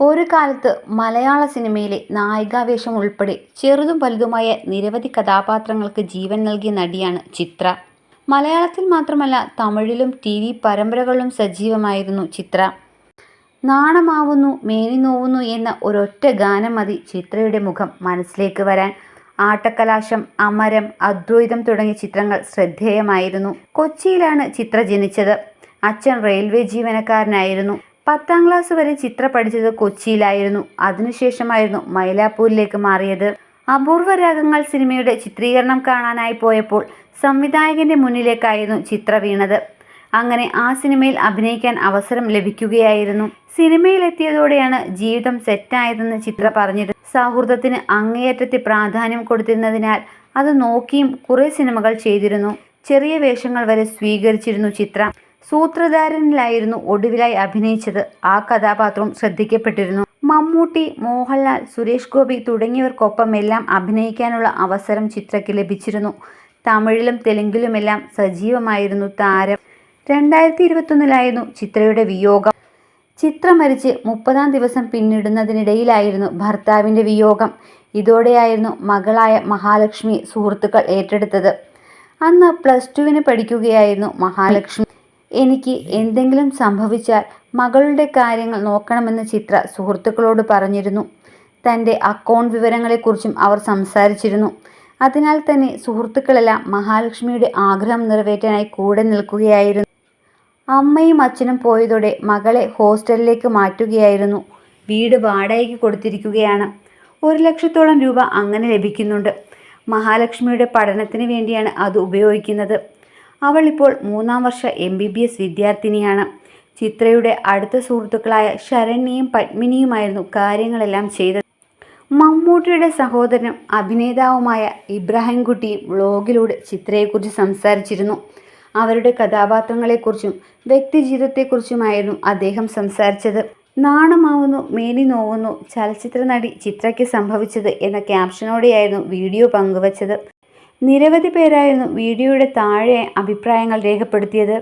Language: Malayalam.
ഒരു കാലത്ത് മലയാള സിനിമയിലെ നായികാവേഷം ഉൾപ്പെടെ ചെറുതും വലുതുമായ നിരവധി കഥാപാത്രങ്ങൾക്ക് ജീവൻ നൽകിയ നടിയാണ് ചിത്ര. മലയാളത്തിൽ മാത്രമല്ല തമിഴിലും ടി. വി പരമ്പരകളിലും സജീവമായിരുന്നു ചിത്ര. നാണമാവുന്നു മേനി നോവുന്നു എന്ന ഒരൊറ്റ ഗാനം മതി ചിത്രയുടെ മുഖം മനസ്സിലേക്ക് വരാൻ. ആട്ടക്കലാശം, അമരം, അദ്വൈതം തുടങ്ങിയ ചിത്രങ്ങൾ ശ്രദ്ധേയമായിരുന്നു. കൊച്ചിയിലാണ് ചിത്ര ജനിച്ചത്. അച്ഛൻ റെയിൽവേ ജീവനക്കാരനായിരുന്നു. പത്താം ക്ലാസ് വരെ ചിത്ര പഠിച്ചത് കൊച്ചിയിലായിരുന്നു. അതിനുശേഷമായിരുന്നു മൈലാപ്പൂരിലേക്ക് മാറിയത്. അപൂർവ രാഗങ്ങൾ സിനിമയുടെ ചിത്രീകരണം കാണാനായി പോയപ്പോൾ സംവിധായകന്റെ മുന്നിലേക്കായിരുന്നു ചിത്ര വീണത്. അങ്ങനെ ആ സിനിമയിൽ അഭിനയിക്കാൻ അവസരം ലഭിക്കുകയായിരുന്നു. സിനിമയിലെത്തിയതോടെയാണ് ജീവിതം സെറ്റായതെന്ന് ചിത്ര പറഞ്ഞിരുന്നു. സൗഹൃദത്തിന് അങ്ങേയറ്റത്തെ പ്രാധാന്യം കൊടുത്തിരുന്നതിനാൽ അത് നോക്കിയും കുറേ സിനിമകൾ ചെയ്തിരുന്നു. ചെറിയ വേഷങ്ങൾ വരെ സ്വീകരിച്ചിരുന്നു ചിത്ര. സൂത്രധാരനിലായിരുന്നു ഒടുവിലായി അഭിനയിച്ചത്. ആ കഥാപാത്രവും ശ്രദ്ധിക്കപ്പെട്ടിരുന്നു. മമ്മൂട്ടി, മോഹൻലാൽ, സുരേഷ് ഗോപി തുടങ്ങിയവർക്കൊപ്പമെല്ലാം അഭിനയിക്കാനുള്ള അവസരം ചിത്രയ്ക്ക് ലഭിച്ചിരുന്നു. തമിഴിലും തെലുങ്കിലുമെല്ലാം സജീവമായിരുന്നു താരം. രണ്ടായിരത്തി ഇരുപത്തൊന്നിലായിരുന്നു ചിത്രയുടെ വിയോഗം. ചിത്രം മരിച്ച് മുപ്പതാം ദിവസം പിന്നിടുന്നതിനിടയിലായിരുന്നു ഭർത്താവിന്റെ വിയോഗം. ഇതോടെയായിരുന്നു മകളായ മഹാലക്ഷ്മി സുഹൃത്തുക്കൾ ഏറ്റെടുത്തത്. അന്ന് പ്ലസ് ടുവിന് പഠിക്കുകയായിരുന്നു മഹാലക്ഷ്മി. എനിക്ക് എന്തെങ്കിലും സംഭവിച്ചാൽ മകളുടെ കാര്യങ്ങൾ നോക്കണമെന്ന് ചിത്ര സുഹൃത്തുക്കളോട് പറഞ്ഞിരുന്നു. തന്റെ അക്കൗണ്ട് വിവരങ്ങളെക്കുറിച്ചും അവർ സംസാരിച്ചിരുന്നു. അതിനാൽ തന്നെ സുഹൃത്തുക്കളെല്ലാം മഹാലക്ഷ്മിയുടെ ആഗ്രഹം നിറവേറ്റാനായി കൂടെ നിൽക്കുകയായിരുന്നു. അമ്മയും അച്ഛനും പോയതോടെ മകളെ ഹോസ്റ്റലിലേക്ക് മാറ്റുകയായിരുന്നു. വീട് വാടകയ്ക്ക് കൊടുത്തിരിക്കുകയാണ്. ഒരു ലക്ഷത്തോളം രൂപ അങ്ങനെ ലഭിക്കുന്നുണ്ട്. മഹാലക്ഷ്മിയുടെ പഠനത്തിന് വേണ്ടിയാണ് അത് ഉപയോഗിക്കുന്നത്. അവൾ ഇപ്പോൾ മൂന്നാം വർഷ എം ബി ബി എസ് വിദ്യാർത്ഥിനിയാണ്. ചിത്രയുടെ അടുത്ത സുഹൃത്തുക്കളായ ശരണ്യയും പത്മിനിയുമായിരുന്നു കാര്യങ്ങളെല്ലാം ചെയ്തത്. മമ്മൂട്ടിയുടെ സഹോദരനും അഭിനേതാവുമായ ഇബ്രാഹിംകുട്ടിയും വ്ളോഗിലൂടെ ചിത്രയെക്കുറിച്ച് സംസാരിച്ചിരുന്നു. അവരുടെ കഥാപാത്രങ്ങളെക്കുറിച്ചും വ്യക്തിജീവിതത്തെക്കുറിച്ചുമായിരുന്നു അദ്ദേഹം സംസാരിച്ചത്. നാണമാവുന്നു മേനി നോവുന്നു ചലച്ചിത്ര നടി ചിത്രയ്ക്ക് സംഭവിച്ചത് എന്ന ക്യാപ്ഷനോടെയായിരുന്നു വീഡിയോ പങ്കുവച്ചത്. നിരവധി പേരായിരുന്നു വീഡിയോയുടെ താഴെ അഭിപ്രായങ്ങൾ രേഖപ്പെടുത്തിയത്.